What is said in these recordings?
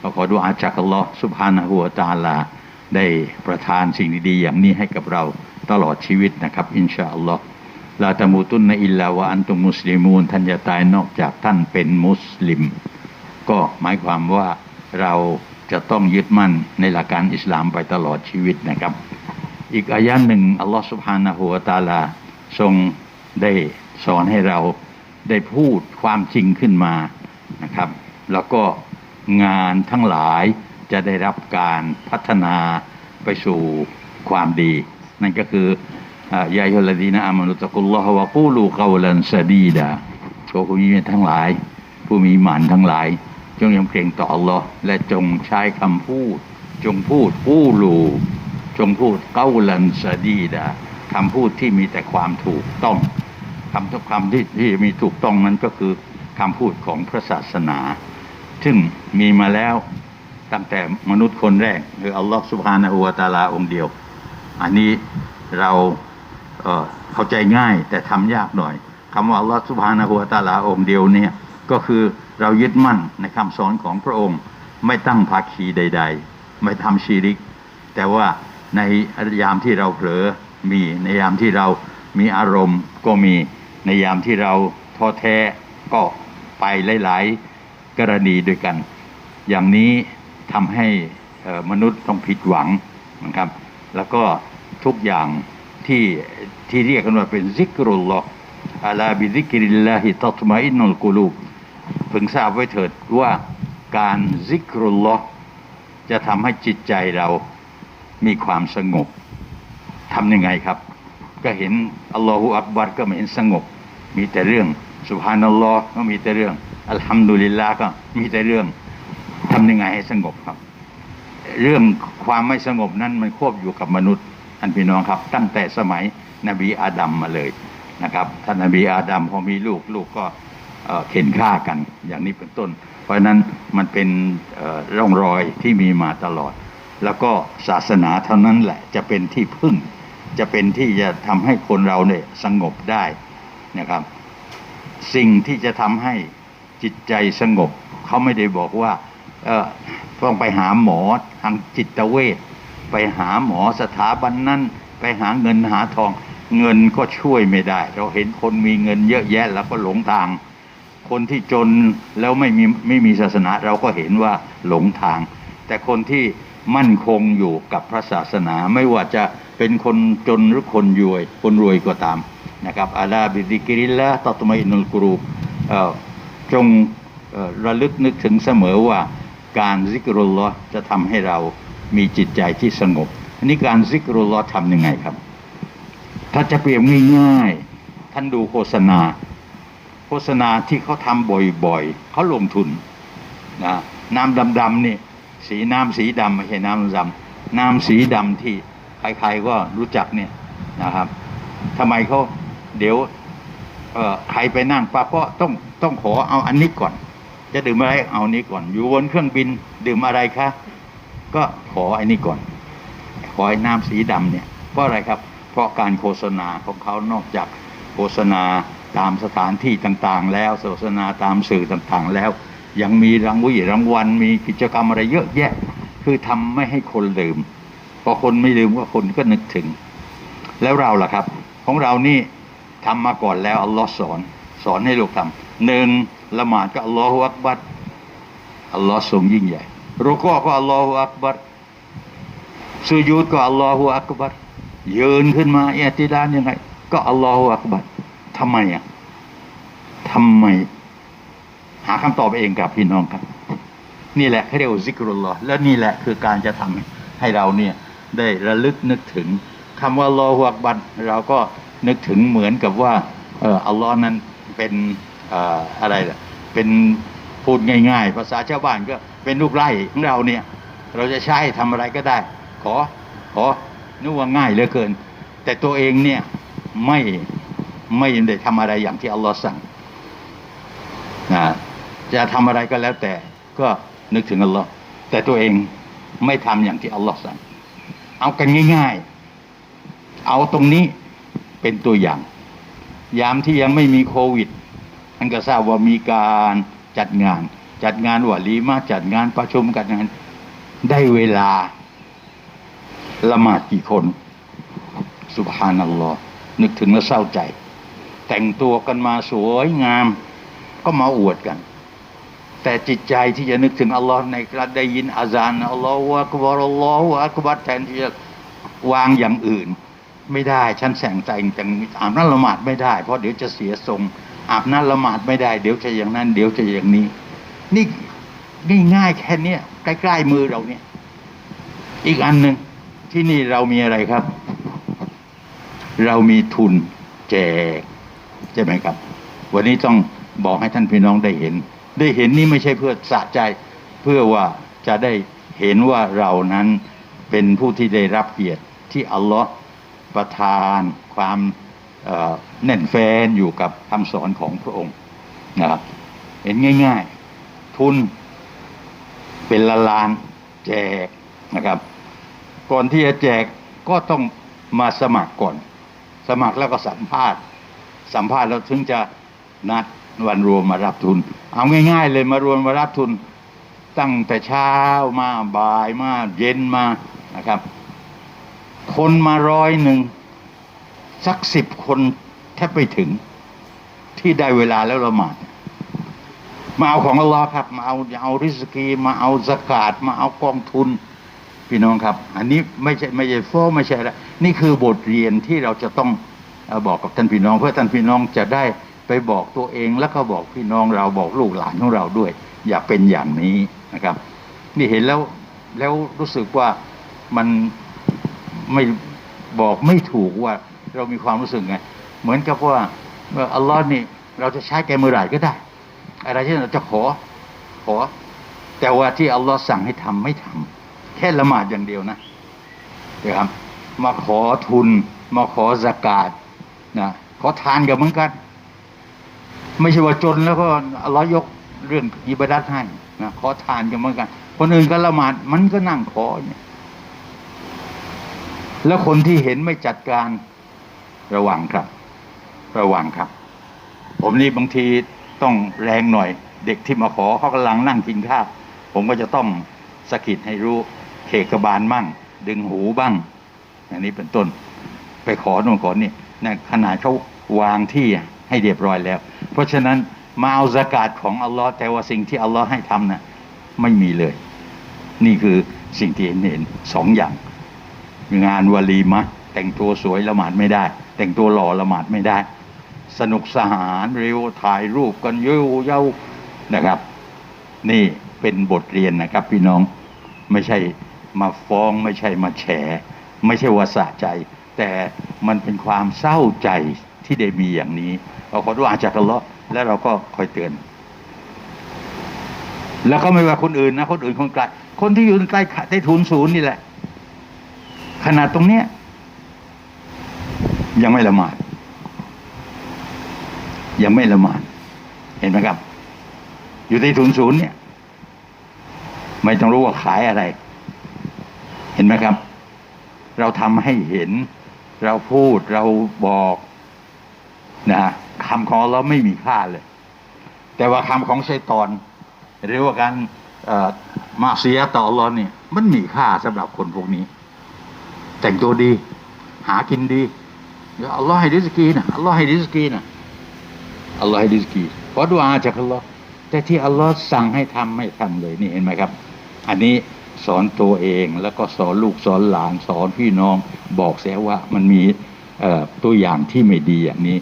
ก็ขอดุอาจากอัลลอฮ์สุบฮานะฮูวตาลา ได้ประทานสิ่งดีๆอย่างนี้ให้กับเราตลอดชีวิตนะครับ อินชาอัลลอฮ์ลาตมูตุนนอิลลาวะอันตุมุสลิมูนท่านจะตายนอกจากท่านเป็นมุสลิม ก็หมายความว่าเราจะต้องยึดมั่นในหลักการอิสลามไปตลอดชีวิตนะครับ อีกอายะหนึ่งอัลลอฮฺสุบฮานะฮูวตาลาทรงได้สอนให้เราได้พูดความจริงขึ้นมานะครับ แล้วก็ งานทั้งหลายจะได้รับการพัฒนาไปสู่ความดี นั่นก็คือยายุลดีนะอามานุตะกุลลอฮวะกูลูกาวลันซาดีดาโชผู้มีทั้งหลาย ผู้มีหมานทั้งหลาย จงยำเกรงต่ออัลลอฮ์และจงใช้คำพูด จงพูดผู้ลูจงพูดเก้าลันซาดีดาคำพูดที่มีแต่ความถูกต้องคำทุกคำที่ที่มีถูกต้องนั้นก็คือคำพูดของพระศาสนา ซึ่งมีมาแล้วตั้งแต่มนุษย์คนแรกคืออัลลอฮฺสุบฮานะฮูวตาลาองค์เดียว อันนี้เราเเข้าใจง่ายแต่ทำยากหน่อยคำว่าอัลลอฮฺสุบฮานะฮูวตาลาองค์เดียวเนี่ยก็คือเรายึดมั่นในคำสอนของพระองค์ ไม่ตั้งภาคีใด ๆ ไม่ทำชีริก แต่ว่าในยามที่เราเผลอมีในยามที่เรามีอารมณ์ก็มีในยามที่เราท้อแท้ก็ไปหลาย ๆ กรณีด้วยกัน อย่างนี้ทำให้มนุษย์ต้องผิดหวังนะครับ แล้วก็ทุกอย่างที่ที่เรียกกันว่าเป็นซิกรุลลอฮ์อาลาบิซิกริลลาฮิตัตมาอินนุลกุลูบพึงทราบไว้เถิดว่าการซิกรุลลอฮ์จะทำให้จิตใจเรามีความสงบทำยังไงครับ ก็เห็นอัลลอฮฺอักบัรก็ไม่เห็นสงบ มีแต่เรื่องสุภานัลลอฮ์ก็มีแต่เรื่อง อัลฮัมดุลิลลาก็มีแต่เรื่องทำยังไงให้สงบครับ เรื่องความไม่สงบนั้นมันควบอยู่กับมนุษย์ท่านพี่น้องครับ ตั้งแต่สมัยนบีอาดัมมาเลยนะครับท่านนบีอาดัมพอมีลูกลูกก็เข็นฆ่ากัน อย่างนี้เป็นต้น เพราะนั้นมันเป็นร่องรอยที่มีมาตลอด แล้วก็ศาสนาเท่านั้นแหละจะเป็นที่พึ่ง จะเป็นที่จะทำให้คนเราเนี่ยสงบได้นะครับ สิ่งที่จะทำให้ จิตใจสงบ เขาไม่ได้บอกว่าเออต้องไปหาหมอทางจิตเวชไปหาหมอสถาบันนั้นไปหาเงินหาทองเงินก็ช่วยไม่ได้ เราเห็นคนมีเงินเยอะแยะแล้วก็หลงทาง คนที่จนแล้วไม่มีไม่มีศาสนาเราก็เห็นว่าหลงทาง แต่คนที่มั่นคงอยู่กับพระศาสนาไม่ว่าจะเป็นคนจนหรือคนรวย คนรวยก็ตามนะครับอาลาบิดิกิริลละตัตมัยนุลกรูปเอ่อ จงระลึกนึกถึงเสมอว่าการซิกรุลลอฮ์จะทำให้เรามีจิตใจที่สงบอันนี้การซิกรุลลอฮ์ทำยังไงครับ ถ้าจะเปรียบง่ายๆ ท่านดูโฆษณา โฆษณาที่เขาทำบ่อยๆ เขาลงทุนนะน้ำดำๆนี่สีน้ำสีดำไม่ใช่น้ำดำน้ำสีดำที่ใครๆก็รู้จักเนี่ยนะครับทำไมเขาเดี๋ยว เออใครไปนั่งปั๊บก็ต้องต้องขอเอาอันนี้ก่อน จะดื่มอะไรเอานี้ก่อน อยู่บนเครื่องบินดื่มอะไรคะก็ขออ้นี่ก่อน ขอไอ้น้ำสีดำเนี่ยเพราะอะไรครับ เพราะการโฆษณาของเขานอกจากโฆษณาตามสถานที่ต่างๆ แล้วโฆษณาตามสื่อต่างๆ แล้ว ยังมีรางวัลรางวัลมีกิจกรรมอะไรเยอะแยะ คือทำไม่ให้คนลืมพอคนไม่ลืมก็คนก็นึกถึง แล้วเราล่ะครับ ของเรานี่ ทำมาก่อนแล้วอัลลอฮ์สอน สอนให้ลูกทำหนึ่งละหมาดก็อัลลอฮฺอักบัรอัลลอฮ์ทรงยิ่งใหญ่รุกอก็อัลลอฮฺอักบัรสุญูดก็อัลลอฮฺอักบัรยืนขึ้นมาเอติดานยังไง ก็อัลลอฮฺอักบัรทำไมอะทำไม หาคำตอบเองครับพี่น้องครับ นี่แหละเขาเรียกซิกรุลลอฮ์และนี่แหละคือการจะทำให้เราเนี่ยได้ระลึกนึกถึงคำว่าอัลลอฮฺอักบัรเราก็ นึกถึงเหมือนกับว่าเอออัลลอฮ์นั้นเป็นเอ่อะไรล่ะเป็นพูดง่าย ๆ ภาษาชาวบ้านก็เป็นลูกไร่ของเราเนี่ย เราจะใช้ทำอะไรก็ได้ ขอขอนึกว่าง่ายเหลือเกิน แต่ตัวเองเนี่ยไม่ไม่ได้ทำอะไรอย่างที่อัลลอฮ์สั่งนะจะทำอะไรก็แล้วแต่ก็นึกถึงอัลลอฮ์แต่ตัวเองไม่ทำอย่างที่อัลลอฮ์สั่ง เอากันง่าย ๆ เอาตรงนี้ เป็นตัวอย่าง ยามที่ยังไม่มีโควิดท่านก็ทราบว่ามีการจัดงาน จัดงานวลีมาจัดงานประชุมกันงานได้เวลาละหมาดกี่คนสุบฮานัลลอฮ์นึกถึงแล้วเศร้าใจ แต่งตัวกันมาสวยงาม ก็มาอวดกัน แต่จิตใจที่จะนึกถึงอัลลอฮ์ในกระได้ยินอาซานอัลลอฮฺอักบารอัลลอฮฺอักบัรแทนที่จะวางอย่างอื่น ไม่ได้ฉันแสงใจจังอาบน้ำละหมาดไม่ได้ เพราะเดี๋ยวจะเสียทรง อาบน้ำละหมาดไม่ได้ เดี๋ยวจะอย่างนั้น เดี๋ยวจะอย่างนี้ นี่ง่ายๆแค่เนี้ยใกล้ๆมือเราเนี่ย อีกอันหนึ่งที่นี่เรามีอะไรครับ เรามีทุนแจกใช่ไหมครับ วันนี้ต้องบอกให้ท่านพี่น้องได้เห็น ได้เห็นนี่ไม่ใช่เพื่อสะใจ เพื่อว่าจะได้เห็นว่าเรานั้นเป็นผู้ที่ได้รับเกียรติที่อัลลอฮ์ ประทานความเอ่อแน่นแฟนอยู่กับคำสอนของพระองค์นะครับ เห็นง่าย ๆ ทุนเป็นละลานแจกนะครับ ก่อนที่จะแจกก็ต้องมาสมัครก่อน สมัครแล้วก็สัมภาษณ์ สัมภาษณ์แล้วถึงจะนัดวันรวมมารับทุน เอาง่าย ๆ เลยมารวมมารับทุน ตั้งแต่เช้ามาบ่ายมาเย็นมานะครับ คนมาร้อยหนึ่ง สักสิบคนแทบไปถึง ที่ได้เวลาแล้วละหมาดมาเอาของอัลลอฮ์ครับ มาเอาเอาริสกี มาเอาสกาดมาเอากองทุน พี่น้องครับ อันนี้ไม่ใช่ไม่ใช่โฟไม่ใช่แล้วนี่คือบทเรียนที่เราจะต้องบอกกับท่านพี่น้อง เพื่อท่านพี่น้องจะได้ไปบอกตัวเองแล้วก็บอกพี่น้องเราบอกลูกหลานของเราด้วย อย่าเป็นอย่างนี้นะครับ นี่เห็นแล้วแล้วรู้สึกว่ามัน ไม่บอกไม่ถูกว่าเรามีความรู้สึกไง เหมือนกับว่าเมื่ออัลลอฮ์นี่ เราจะใช้แกเมื่อไหร่ก็ได้ อะไรที่เราจะขอขอ แต่ว่าที่อัลลอฮ์สั่งให้ทำไม่ทำแค่ละหมาดอย่างเดียวนะนะครับมาขอทุน มาขอสกาดนะขอทานกับเหมือนกัน ไม่ใช่ว่าจนแล้วก็อัลลอฮ์ยกเรื่องอิบาดัตให้นะขอทานกันเหมือนกัน คนอื่นก็ละหมาดมันก็นั่งขอเนี่ย แล้วคนที่เห็นไม่จัดการระวังครับ ระวังครับ ผมนี่บางทีต้องแรงหน่อย เด็กที่มาขอเขากำลังนั่งกินข้าวผมก็จะต้องสะกิดให้รู้เขกกระบาลบ้างดึงหูบ้าง อย่างนี้เป็นต้น ไปขอโน่นขอนี่นั่นขนาดเขาวางที่ให้เรียบร้อยแล้ว เพราะฉะนั้นมาเอาสกาดของอัลลอฮ์แต่ว่าสิ่งที่อัลลอฮ์ให้ทำนะ่ะไม่มีเลย นี่คือสิ่งที่เห็นเห็นสองอย่าง งานวลีมะ แต่งตัวสวยละหมาดไม่ได้ แต่งตัวหล่อละหมาดไม่ได้ สนุกสนานเร็วถ่ายรูปกันเยอะเย้านะครับ นี่เป็นบทเรียนนะครับ พี่น้องไม่ใช่มาฟ้องไม่ใช่มาแฉ ไม่ใช่ว่าสะใจ แต่มันเป็นความเศร้าใจที่ได้มีอย่างนี้เราขอดุอาจากอัลเลาะห์แล้วเราก็คอยเตือน แล้วก็ไม่ว่าคนอื่นนะ คนอื่นคนไกลคนที่อยู่ใกล้ใต้ทุนศูนย์นี่แหละ ขนาดตรงเนี้ย ยังไม่ละหมาด ยังไม่ละหมาด เห็นไหมครับ อยู่ที่ทุนศูนย์เนี่ย ไม่ต้องรู้ว่าขายอะไร เห็นไหมครับ เราทำให้เห็น เราพูดเราบอกนะคำของเราไม่มีค่าเลย แต่ว่าคำของชัยตอน หรือว่าการมาเสียต่อรอนเนี่ย มันมีค่าสำหรับคนพวกนี้ แต่งตัวดี หากินดีเดี๋ยวอัลลอฮ์ให้ริสกีนะอัลลอฮ์ให้ริสกีนะอัลลอฮ์ให้ริสกีขอดุอาจากอัลลอฮ์แต่ที่อัลลอฮ์สั่งให้ทำไม่ทำเลยนี่เห็นไหมครับ อันนี้สอนตัวเองแล้วก็สอนลูกสอนหลานสอนพี่น้อง บอกเสียว่ามันมีตัวอย่างที่ไม่ดีอย่างนี้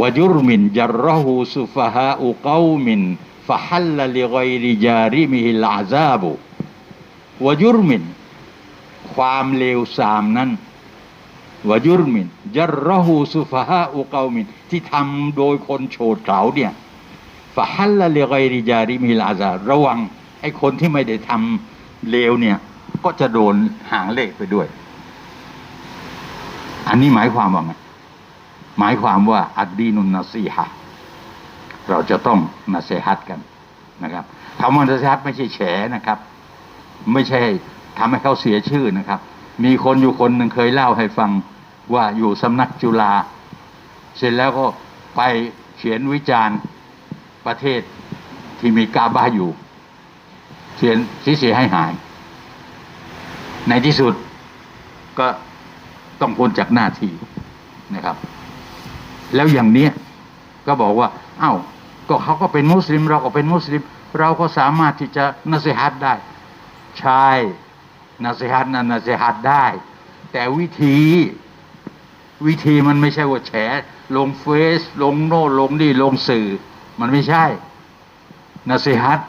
วะจุรมินจัรรหูสุฟฮาอุกาวมินฟะฮัลลลิกริจาริมิฮิลอาซาบุวะจุรมิน ความเลวทรามนั้นวะจุรมินจัรรหูสุฟฮาอุกามิน ที่ทำโดยคนโฉดเฉาเนี่ยฟะฮัลลลิกอยริจาริมิลาซาระวังไอ้คนที่ไม่ได้ทำเลวเนี่ย ก็จะโดนหางเลขไปด้วย อันนี้หมายความว่าไงหมายความว่า อัดดีนุนนาซีฮะเราจะต้องนาเซฮัตกันนะครับคำว่านาเซฮัตไม่ใช่แฉนะครับ ไม่ใช่ ทำให้เขาเสียชื่อนะครับ มีคนอยู่คนหนึ่งเคยเล่าให้ฟังว่าอยู่สำนักจุฬาเสร็จแล้วก็ไปเขียนวิจารณ์ประเทศที่มีกาบาอยู่เสียนสีเสียให้หาย ในที่สุดก็ต้องพ้นจากหน้าที่นะครับ แล้วอย่างเนี้ยก็บอกว่า เอ้า ก็เขาก็เป็นมุสลิม เราก็เป็นมุสลิม เราก็สามารถที่จะนัสฮัดได้ ใช่ นัสฮัดนั้นนัสฮัดได้ แต่วิธีวิธีมันไม่ใช่ว่าแฉ ลงเฟซลงโน่ลงนี่ลงสื่อ มันไม่ใช่นัสฮัด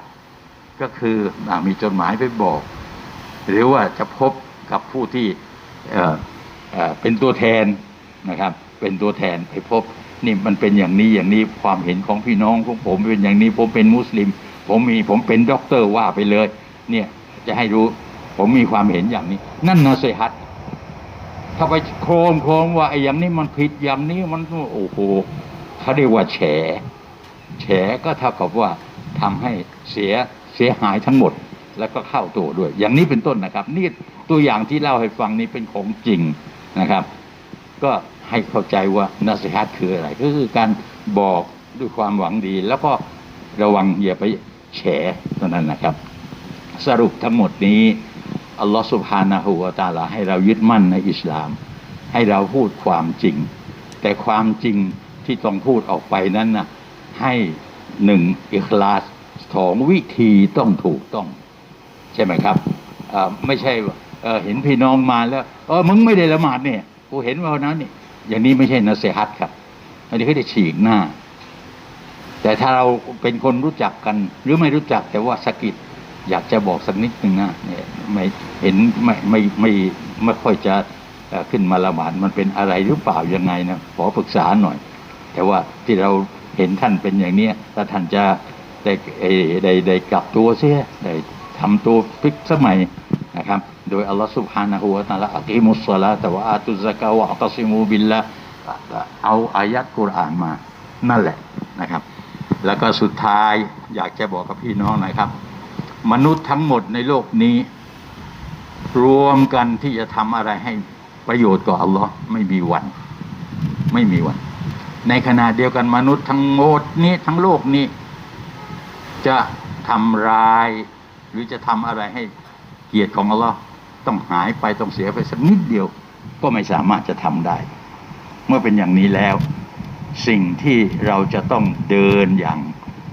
ก็คืออมีจดหมายไปบอก หรือว่าจะพบกับผู้ที่เเเป็นตัวแทนนะครับ เป็นตัวแทนไปพบนี่มันเป็นอย่างนี้อย่างนี้ความเห็นของพี่น้องของผมเป็นอย่างนี้ผมเป็นมุสลิม ผมมีผมเป็นด็อกเตอร์ว่าไปเลย เนี่ยจะให้รู้ ผมมีความเห็นอย่างนี้ นั่นนะเซฮัตถ้าไปโครมโครมว่าไอ้อย่างนี้มันผิดอย่างนี้มันโอ้โหเขาเรียกว่าแฉ แฉก็เท่ากับว่าทำให้เสียเสียหายทั้งหมด แล้วก็เข้าตัวด้วย อย่างนี้เป็นต้นนะครับ นี่ตัวอย่างที่เล่าให้ฟังนี้เป็นของจริงนะครับ ก็ให้เข้าใจว่านัสฮัตคืออะไร ก็คือการบอกด้วยความหวังดี แล้วก็ระวังอย่าไปแฉเท่านั้นนะครับ สรุปทั้งหมดนี้ อัลลอฮฺสุบฮานะฮูวะตาลาให้เรายึดมั่นในอิสลาม ให้เราพูดความจริง แต่ความจริงที่ต้องพูดออกไปนั้นนะให้หนึ่งอิคลาสสองวิธีต้องถูกต้อง ใช่ไหมครับไม่ใช่เห็นพี่น้องมาแล้วเออมึงไม่ได้ละหมาดเนี่ยกูเห็นว่านั้นนี่อย่างนี้ไม่ใช่นัสเซฮัตครับ อันนี้เขาจะฉีกหน้า แต่ถ้าเราเป็นคนรู้จักกัน หรือไม่รู้จักแต่ว่าสกิด อยากจะบอกสักนิดหนึ่งนะเนี่ยไม่เห็นไม่ไม่ไม่ไม่ค่อยจะขึ้นมาละหมาดมันเป็นอะไรหรือเปล่ายังไงนะขอปรึกษาหน่อย แต่ว่าที่เราเห็นท่านเป็นอย่างเนี้ยถ้าท่านจะได้ได้ได้กลับตัวเสียได้ทำตัวพลิกสมัยนะครับ โดยอัลลอฮฺสุบฮานะฮูวะตะอาลาอักีมุสลาตะวะอาตุซะกะวะอัตซิมูบิลละเอาอายัดกุรอานมา นั่นแหละนะครับ แล้วก็สุดท้ายอยากจะบอกกับพี่น้องหนะครับ มนุษย์ทั้งหมดในโลกนี้ รวมกันที่จะทำอะไรให้ประโยชน์ต่ออัลลอฮ์ไม่มีวัน ไม่มีวัน ในขณะเดียวกันมนุษย์ทั้งหมดนี้ทั้งโลกนี้ จะทำร้าย หรือจะทำอะไรให้เกียรติของอัลลอฮ์ต้องหายไปต้องเสียไปสักนิดเดียว ก็ไม่สามารถจะทำได้ เมื่อเป็นอย่างนี้แล้ว สิ่งที่เราจะต้องเดินอย่าง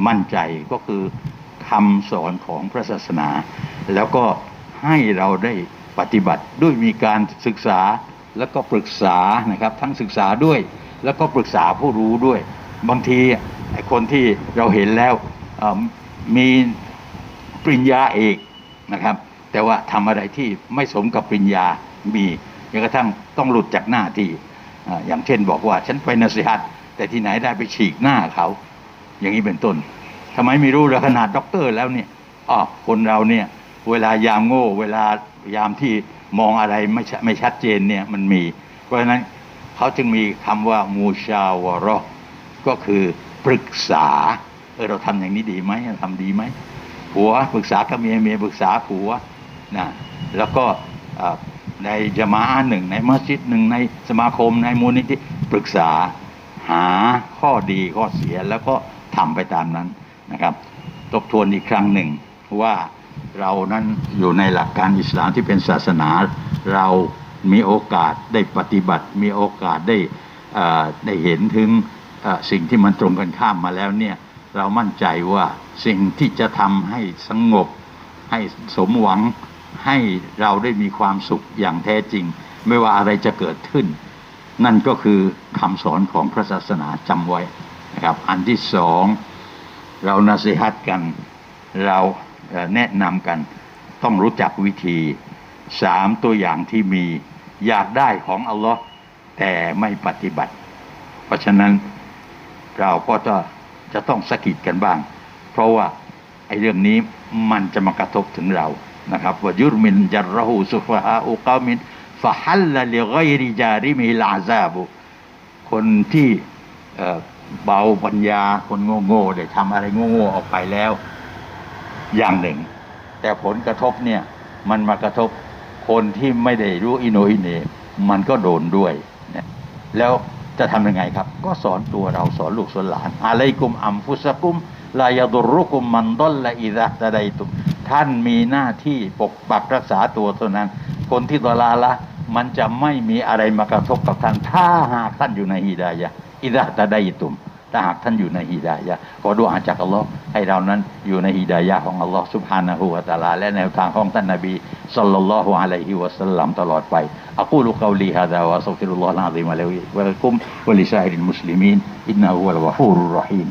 มั่นใจก็คือ คำสอนของพระศาสนา แล้วก็ให้เราได้ปฏิบัติด้วยมีการศึกษาแล้วก็ปรึกษานะครับ ทั้งศึกษาด้วย แล้วก็ปรึกษาผู้รู้ด้วย บางทีคนที่เราเห็นแล้วมีปริญญาเอกนะครับ แต่ว่าทำอะไรที่ไม่สมกับปริญญามีจนกระทั่งต้องหลุดจากหน้าที่อ่าอย่างเช่นบอกว่าฉันไปนสิฮัตแต่ที่ไหนได้ไปฉีกหน้าเขา อย่างนี้เป็นต้น ทำไมไม่รู้เลยขนาดด็อกเตอร์แล้วเนี่ยอ๋อคนเราเนี่ยเวลายามโง่ เวลายามที่มองอะไรไม่ชัดไม่ชัดเจนเนี่ยมันมี เพราะฉะนั้นเขาจึงมีคำว่ามูชาวรอก็คือปรึกษาเออเราทำอย่างนี้ดีไหมทำดีไหมผัวปรึกษากับเมียเมียปรึกษาผัวนะแล้วก็ในจมาอะห์หนึ่งในมัสยิดหนึ่งในสมาคมในมูลนิธิปรึกษาหาข้อดีข้อเสียแล้วก็ทำไปตามนั้น นะครับทบทวนอีกครั้งหนึ่งว่าเรานั้นอยู่ในหลักการอิสลามที่เป็นศาสนา เรามีโอกาสได้ปฏิบัติ มีโอกาสได้ได้เห็นถึงสิ่งที่มันตรงกันข้ามมาแล้วเนี่ยเรามั่นใจว่าสิ่งที่จะทำให้สงบ ให้สมหวังให้เราได้มีความสุขอย่างแท้จริง ไม่ว่าอะไรจะเกิดขึ้น นั่นก็คือคำสอนของพระศาสนาจำไว้นะครับ อันที่สอง เรานาสิฮัตกัน เราแนะนำกัน ต้องรู้จักวิธีสามตัวอย่างที่มีอยากได้ของอัลลอฮ์แต่ไม่ปฏิบัติ เพราะฉะนั้นเราก็จะจะต้องสะกิดกันบ้าง เพราะว่าไอ้เรื่องนี้มันจะมากระทบถึงเรานะครับว่ายุรมินจารหูสุฟฮาอุกามินฟะฮัลละลิกอยริจาริมิลาซาบุคนที่ เบาปัญญาคนโง่ๆได้ทำอะไรโง่ๆออกไปแล้ว อย่างหนึ่ง แต่ผลกระทบเนี่ย มันมากระทบคนที่ไม่ได้รู้อิโนอิเนมันก็โดนด้วยนะแล้วจะทำยังไงครับ ก็สอนตัวเราสอนลูกสอนหลานอะไรกุมอัมฟุสกุมลายดุรุกุมมันดลละอิดะตะไดตุมท่านมีหน้าที่ปกปักรักษาตัวเท่านั้น คนที่ตลาละ มันจะไม่มีอะไรมากระทบกับท่าน ถ้าหากท่านอยู่ในฮิดายะ อิดะตะไดตุมถ้าหากท่านอยู่ในฮิดายะก็ดูอาจากอัลลอฮ์ให้เรานั้นอยู่ในฮิดายะของอัลลอฮ์สุบฮานะฮูวะตะลา และแนวทางของท่านนาบีสัลลัลลอฮุอะลัยฮิวะสัลลัมตลอดไปอะกูลุกอลีฮะดาวะสุฟิรุลลอฮ์ลาซิมะลาวิวะลกุมวะลิซาฮิรินมุสลิมีนอินนะฮูวะลวะฟูรุรรฮีม